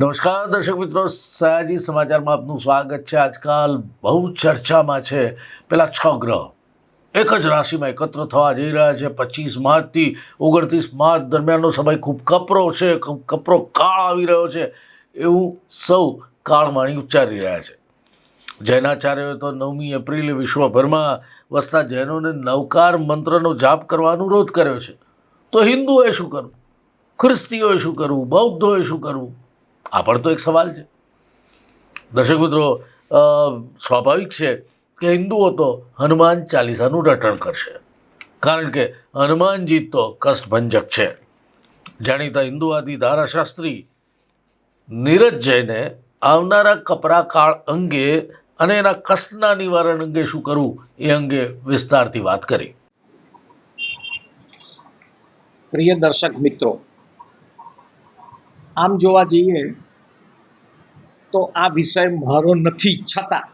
નમસ્કાર, દર્શક મિત્રો. સયાજી સમાચારમાં આપનું સ્વાગત છે. આજકાલ બહુ ચર્ચામાં છે. પેલા છ ગ્રહ. એક જ રાશિમાં એકત્ર થવા જઈ રહ્યા છે. પચીસ માર્ચથી ઓગણત્રીસ માર્ચ દરમિયાનનો સમય ખૂબ કપરો છે. ખૂબ કપરો કાળ આવી રહ્યો છે. એવું સૌ કાળવાણી ઉચ્ચારી રહ્યા છે. જૈનાચાર્યોએ તો નવમી એપ્રિલે વિશ્વભરમાં વસતા જૈનોને નવકાર મંત્રનો જાપ કરવાનો અનુરોધ કર્યો છે. તો હિન્દુઓએ શું કરવું? ખ્રિસ્તીઓએ શું કરવું? બૌદ્ધોએ શું કરવું? આ પણ તો એક સવાલ છે. દર્શક મિત્રો સ્વાભાવિક છે કે હિન્દુઓ તો હનુમાન ચાલીસાનું રટણ કરશે. કારણ કે હનુમાનજી તો કષ્ટભંજક છે. જાણીતા હિન્દુવાદી ધારાશાસ્ત્રી નીરજ જૈને આવનારા કપરા કાળ અંગે અને એના કષ્ટના નિવારણ અંગે શું કરવું એ અંગે વિસ્તારથી વાત કરી. પ્રિય દર્શક મિત્રો આમ જોવા જઈએ તો આ વિષય મારો નથી છતાં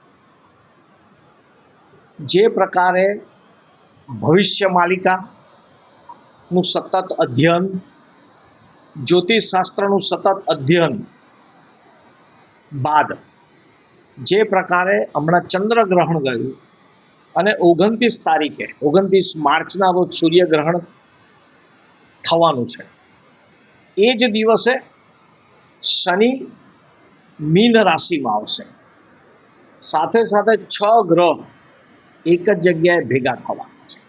જે પ્રકારે ભવિષ્ય માલિકાનું સતત અધ્યયન, જ્યોતિષશાસ્ત્રનું સતત અધ્યયન બાદ જે પ્રકારે હમણાં ચંદ્રગ્રહણ ગયું અને ઓગણત્રીસ તારીખે, ઓગણત્રીસ માર્ચના રોજ સૂર્યગ્રહણ થવાનું છે. એ જ દિવસે શનિ મીન રાશિમાં આવશે. સાથે સાથે છ ગ્રહ એક જ જગ્યાએ ભેગા થવાના છે.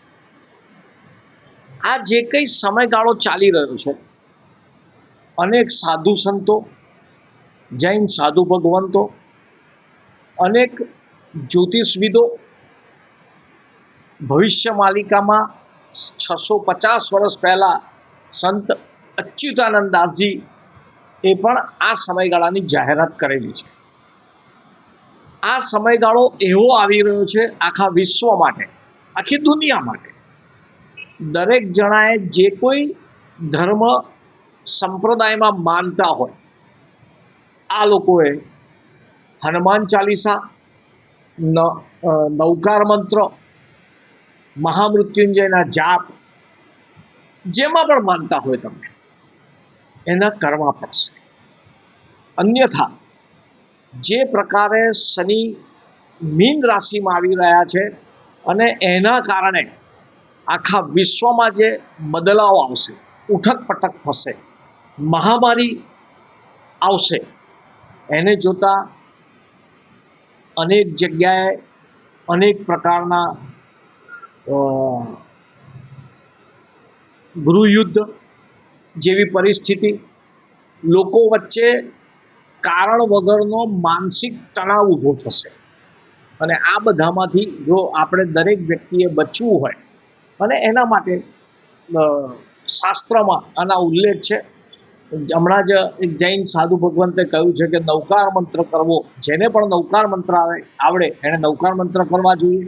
આ જે કંઈ સમયગાળો ચાલી રહ્યો છે, અનેક સાધુ સંતો, જૈન સાધુ ભગવંતો, અનેક જ્યોતિષવિદો, ભવિષ્ય માલિકામાં છસો પચાસ વર્ષ પહેલા સંત અચ્યુતાનંદ દાસજી એ પણ આ સમયગાળાની જાહેરાત કરેલી છે. આ સમયગાળો એવો આવી રહ્યો છે આખા વિશ્વ માટે આખી દુનિયા માટે. દરેક જણાએ જે કોઈ ધર્મ સંપ્રદાયમાં માનતા હોય આ લોકોએ હનુમાન ચાલીસા ન અ, મંત્ર મહામૃત્યુંજયના જાપ જેમાં પણ માનતા હોય તમે એના કરવા પડશે અન્યથા, જે પ્રકારે શનિ મીન રાશિમાં આવી રહ્યા છે અને એના કારણે આખા વિશ્વમાં જે બદલાવ આવશે, ઉઠક પટક થશે, મહામારી આવશે, એને જોતા અનેક જગ્યાએ અનેક પ્રકારના ગૃહયુદ્ધ જેવી પરિસ્થિતિ. લોકો વચ્ચે કારણ વગરનો માનસિક તણાવ ઊભો થશે. અને આ બધામાંથી જો આપણે દરેક વ્યક્તિએ બચવું હોય, અને એના માટે શાસ્ત્રમાં આના ઉલ્લેખ છે. હમણાં જ એક જૈન સાધુ ભગવંતે કહ્યું છે કે નૌકાર મંત્ર કરવો, જેને પણ નૌકાર મંત્ર આવે, આવડે, એણે નૌકાર મંત્ર કરવા જોઈએ.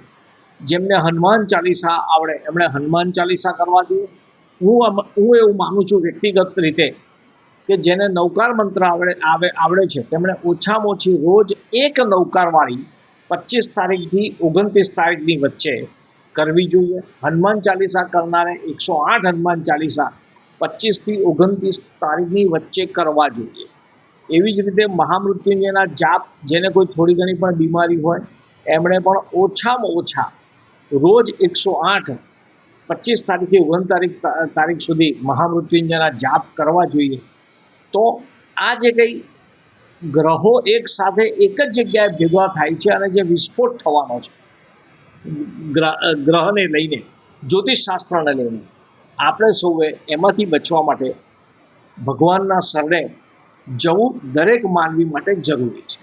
જેમને હનુમાન ચાલીસા આવડે, એમણે હનુમાન ચાલીસા કરવા જોઈએ. હું હું એવું માનું છું વ્યક્તિગત રીતે કે જેને નૌકાર મંત્ર આવડે આવે આવડે છે, તેમણે ઓછામાં ઓછી રોજ એક નૌકારવાળી પચીસ તારીખથી ઓગણત્રીસ તારીખની વચ્ચે કરવી જોઈએ. હનુમાન ચાલીસા કરનારે એકસો આઠ હનુમાન ચાલીસા પચીસથી ઓગણત્રીસ તારીખની વચ્ચે કરવા જોઈએ. એવી જ રીતે મહામૃત્યુંજયના જાપ, જેને કોઈ થોડી ઘણી પણ બીમારી હોય, એમણે પણ ઓછામાં ઓછા રોજ એકસો આઠ પચીસ તારીખથી ઓગણતારીખ તારીખ સુધી મહામૃત્યુંજયના જાપ કરવા જોઈએ. તો આ જે કંઈ ગ્રહો એક સાથે એક જ જગ્યાએ ભેગા થાય છે અને જે વિસ્ફોટ થવાનો છે ગ્રહને લઈને જ્યોતિષશાસ્ત્રને લઈને, આપણે સૌએ એમાંથી બચવા માટે ભગવાનના શરણે જવું દરેક માનવી માટે જરૂરી છે.